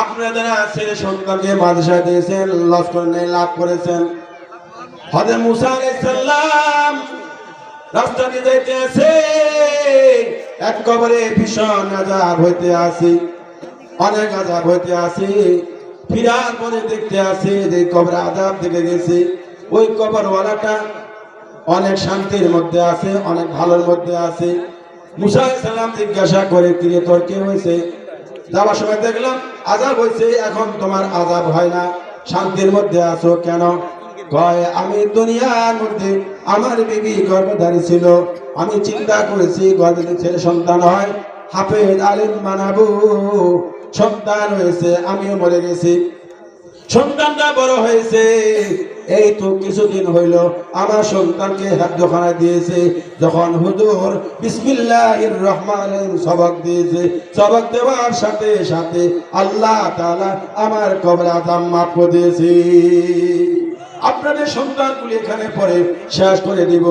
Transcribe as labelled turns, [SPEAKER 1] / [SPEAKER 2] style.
[SPEAKER 1] আপনারা ছেলে সন্তানকে মাদ্রাসায় দিয়েছেন লস্কর নেই, লাভ করেছেন। হজরত মুসা আলাইহিস সালাম রাস্তা দিয়ে যাইতে আছে এক কবরে ভীষণ আজাব হইতে আসি, অনেক আজাব হইতে আসি, ফিরার পরে দেখতে আসি যে কবরে আজাব থেকে গেছে। ওই কবরওয়ালাটা অনেক শান্তির মধ্যে আছে, অনেক ভালোর মধ্যে আছে। মুসা সালাম জিজ্ঞাসা করে, কিরে, তোর কি হয়েছে? যাওয়ার সময় দেখলাম, আজাব হয়েছে, এখন তোমার আজাব হয় না। শান্তির মধ্যে আছো কেন? কয়, আমি দুনিয়ার মধ্যে আমার বিবি গর্ভধারী ছিল। আমি চিন্তা করেছি গর্ভে ছেলে সন্তান হয়। হাফেজ আলিম মানাবু সন্তান হয়েছে, আমিও মরে গেছি। সন্তানটা বড় হয়েছে। এই তো কিছুদিন হইল, আমার সন্তানকে হাতখানা দিয়েছে। যখন হুজুর বিসমিল্লাহির রহমানির সবক দিয়েছে, সবক দেওয়ার সাথে সাথে আল্লাহ তাআলা আমার কবরা আজাম মাফ দিয়েছে। আপনাদের সন্তানগুলি এখানে পরে শেষ করে দিব।